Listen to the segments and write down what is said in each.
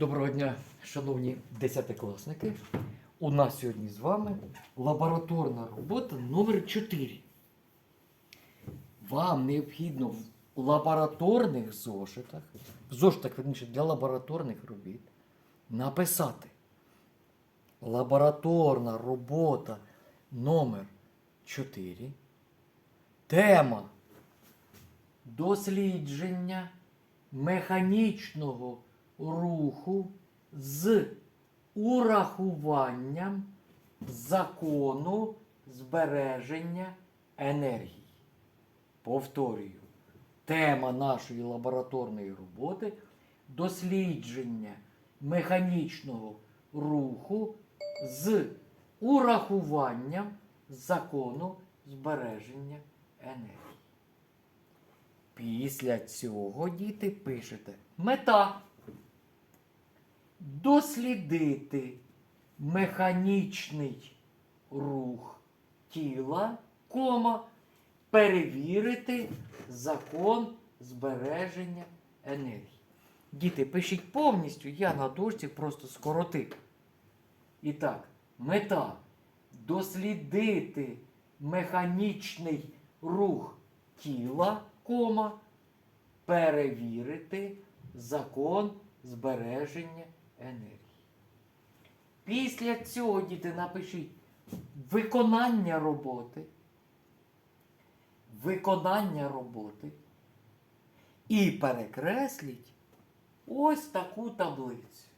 Доброго дня, шановні десятикласники. У нас сьогодні з вами лабораторна робота номер 4. Вам необхідно в лабораторних зошитах, в зошитах, верніше, для лабораторних робіт, написати лабораторна робота номер 4. Тема дослідження механічного руху з урахуванням закону збереження енергії. Повторюю, тема нашої лабораторної роботи дослідження механічного руху з урахуванням закону збереження енергії. Після цього діти пишете мета. Дослідити механічний рух тіла, кома, перевірити закон збереження енергії. Діти, пишіть повністю, я на дошці просто скоротив. І так, мета дослідити механічний рух тіла, кома, перевірити закон збереження енергії. Після цього, діти, напишіть виконання роботи. Виконання роботи. І перекресліть ось таку таблицю.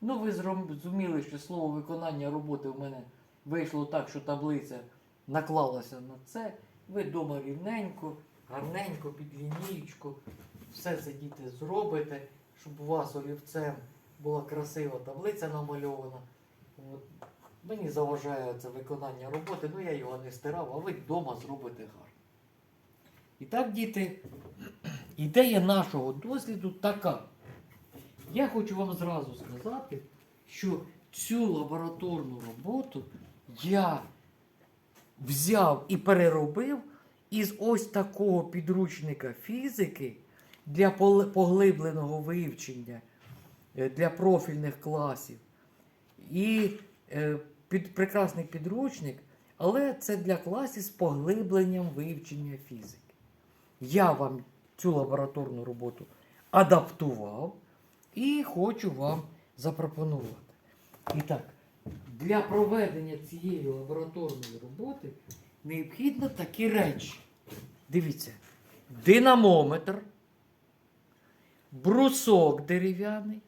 Ну, ви зрозуміли, що слово виконання роботи в мене вийшло так, що таблиця наклалася на це. Ви вдома рівненько, гарненько, під лінієчку, все це діти зробите, щоб у вас олівцем була красива таблиця намальована. От. Мені заважає це виконання роботи, ну я його не стирав, а ви вдома зробите гарно. І так, діти, ідея нашого досліду така. Я хочу вам зразу сказати, що цю лабораторну роботу я взяв і переробив із ось такого підручника фізики для поглибленого вивчення для профільних класів. І е, під, прекрасний підручник, але це для класів з поглибленням вивчення фізики. Я вам цю лабораторну роботу адаптував і хочу вам запропонувати. І так, для проведення цієї лабораторної роботи необхідно такі речі. Дивіться, динамометр, брусок дерев'яний,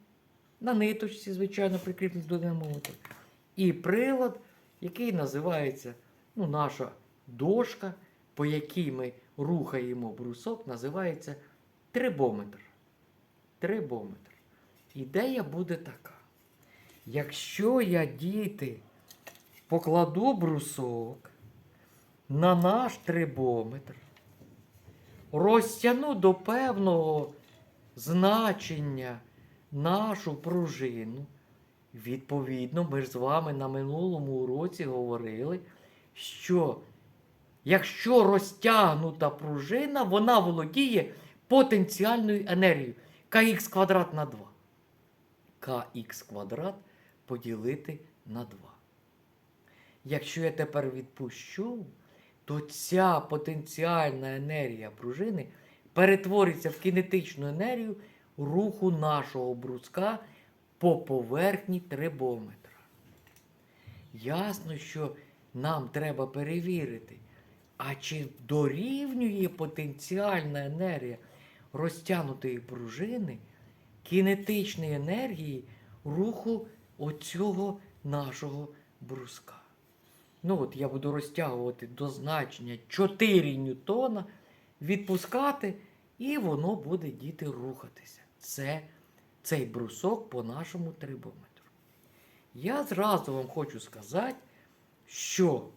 на ниточці, звичайно, прикріплений до динамометра, і прилад, який називається ну, наша дошка, по якій ми рухаємо брусок, називається трибометр. Трибометр. Ідея буде така. Якщо я, діти, покладу брусок на наш трибометр, розтягну до певного значення нашу пружину, відповідно, ми ж з вами на минулому уроці говорили, що якщо розтягнута пружина, вона володіє потенціальною енергією kx квадрат на 2. kx квадрат поділити на 2. Якщо я тепер відпущу, то ця потенціальна енергія пружини перетвориться в кінетичну енергію руху нашого бруска по поверхні трибометра. Ясно, що нам треба перевірити, а чи дорівнює потенціальна енергія розтягнутої пружини кінетичної енергії руху оцього нашого бруска. Ну от я буду розтягувати до значення 4 ньютона, відпускати, і воно буде діти рухатися. Це цей брусок по нашому трибометру. Я зразу вам хочу сказати, що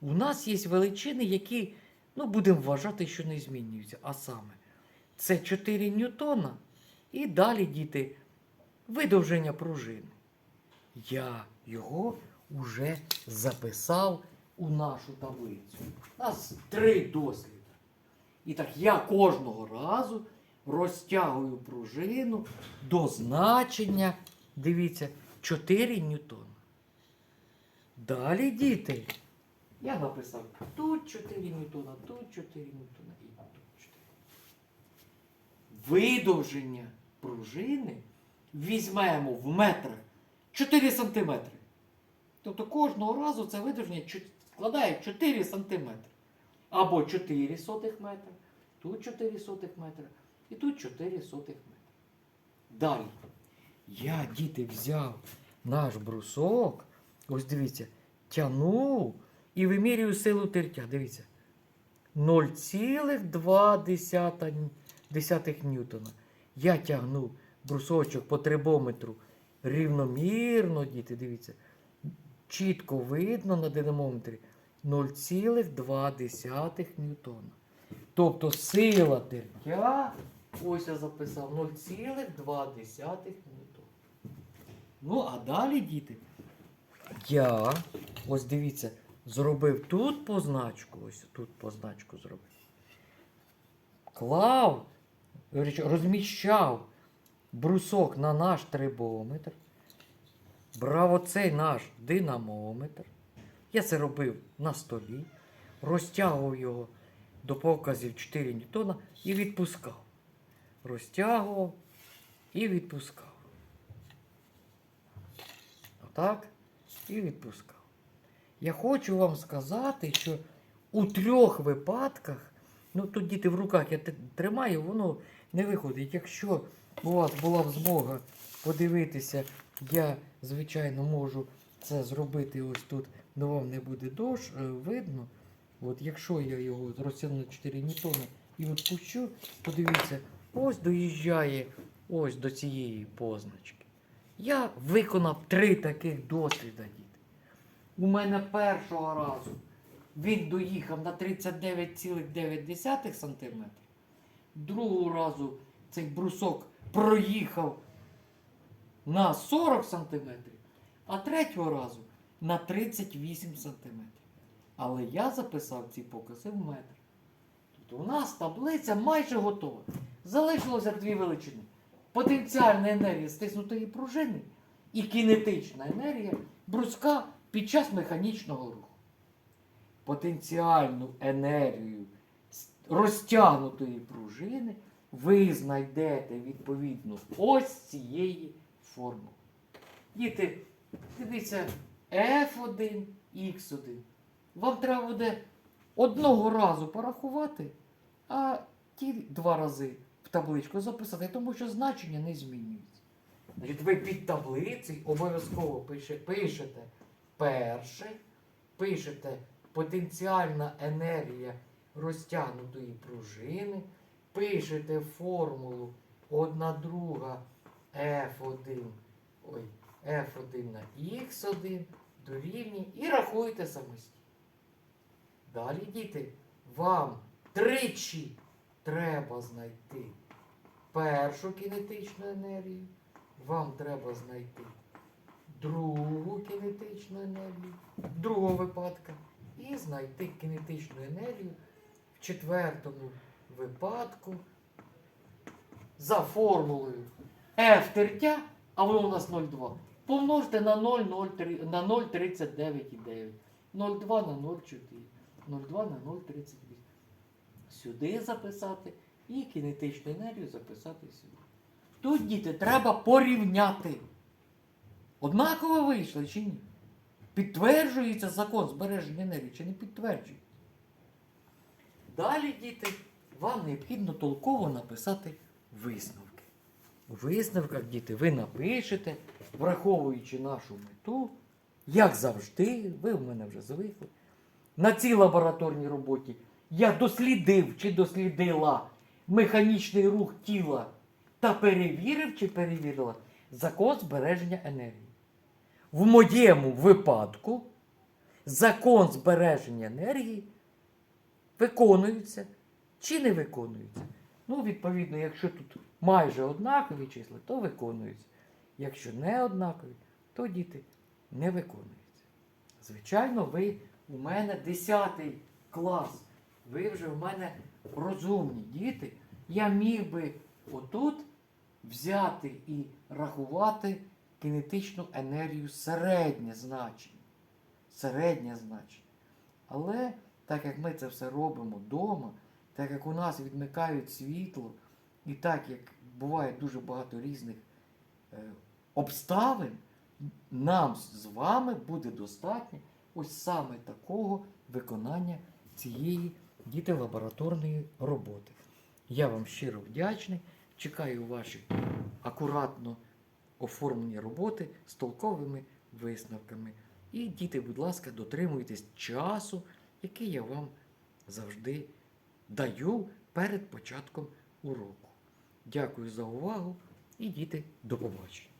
у нас є величини, які, ну, будемо вважати, що не змінюються. А саме, це 4 ньютона і далі, діти, видовження пружини. Я його вже записав у нашу таблицю. У нас три досліди. І так я кожного разу розтягую пружину до значення, дивіться, 4 ньютона. Далі, діти, я написав тут 4 ньютона, тут 4 ньютона і тут 4. Видовження пружини візьмемо в метрах 4 сантиметри. Тобто кожного разу це видовження складає 4 сантиметри. Або 4 сотих метра, тут 4 сотих метра і тут 4 сотих метра. Далі. Я, діти, взяв наш брусок, ось дивіться, тягнув і вимірюю силу тертя. Дивіться. 0,2 десятих ньютона. Я тягну брусочок по трибометру рівномірно, діти, дивіться. Чітко видно на динамометрі 0,2 ньютона. Тобто сила тертя, ось я записав 0,2 ньютона. Ну, а далі, діти, я, ось дивіться, зробив тут позначку, ось тут позначку зробив. Клав, розміщав брусок на наш трибометр. Брав оцей наш динамометр. Я це робив на столі, розтягував його до показів 4 ньютона і відпускав. Розтягував і відпускав. Отак. І відпускав. Я хочу вам сказати, що у трьох випадках, ну тут діти в руках я тримаю, воно не виходить. Якщо у вас була б змога подивитися, я, звичайно, можу це зробити ось тут, де вам не буде дощ, е, видно. От якщо я його розтягну на 4 ньютона і відпущу, подивіться, ось доїжджає ось до цієї позначки. Я виконав три таких досліда, діти. У мене першого разу він доїхав на 39,9 см. Другого разу цей брусок проїхав на 40 см, а третього разу на 38 см. Але я записав ці покази в метр. Тобто у нас таблиця майже готова. Залишилося дві величини. Потенціальна енергія стиснутої пружини і кінетична енергія бруска під час механічного руху. Потенціальну енергію розтягнутої пружини ви знайдете відповідно ось цієї формули. Діти, дивіться, F1, X1. Вам треба буде одного разу порахувати, а ті два рази табличку записати, тому що значення не змінюється. Значить, ви під таблицею обов'язково пишете перше, пишете потенціальна енергія розтягнутої пружини, пишете формулу 1 друга F1, ой, F1 на X1 дорівнює і рахуєте самостійно. Далі, діти, вам тричі треба знайти першу кінетичну енергію, вам треба знайти другу кінетичну енергію, другого випадка, і знайти кінетичну енергію в четвертому випадку за формулою F тертя, а воно у нас 0,2. Помножте на 0,03 на 0,39,9. 0,2 на 0,4. 0,2 на 0,38. Сюди записати і кінетичну енергію записати сюди. Тут, діти, треба порівняти. Однаково вийшли чи ні? Підтверджується закон збереження енергії чи не підтверджується? Далі, діти, вам необхідно толково написати висновки. У висновках, діти, ви напишете, враховуючи нашу мету, як завжди, ви в мене вже звикли. На цій лабораторній роботі я дослідив чи дослідила механічний рух тіла та перевірив чи перевірила закон збереження енергії. В моєму випадку закон збереження енергії виконується чи не виконується. Ну, відповідно, якщо тут майже однакові числа, то виконується. Якщо не однакові, то діти не виконуються. Звичайно, ви у мене 10 клас. Ви вже в мене розумні діти. Я міг би отут взяти і рахувати кінетичну енергію середнє значення. Середнє значення. Але так як ми це все робимо вдома, так як у нас відмикають світло, і так як буває дуже багато різних е, обставин, нам з вами буде достатньо ось саме такого виконання цієї діти лабораторної роботи. Я вам щиро вдячний. Чекаю ваші акуратно оформлені роботи з толковими висновками. І діти, будь ласка, дотримуйтесь часу, який я вам завжди даю перед початком уроку. Дякую за увагу і діти, до побачення.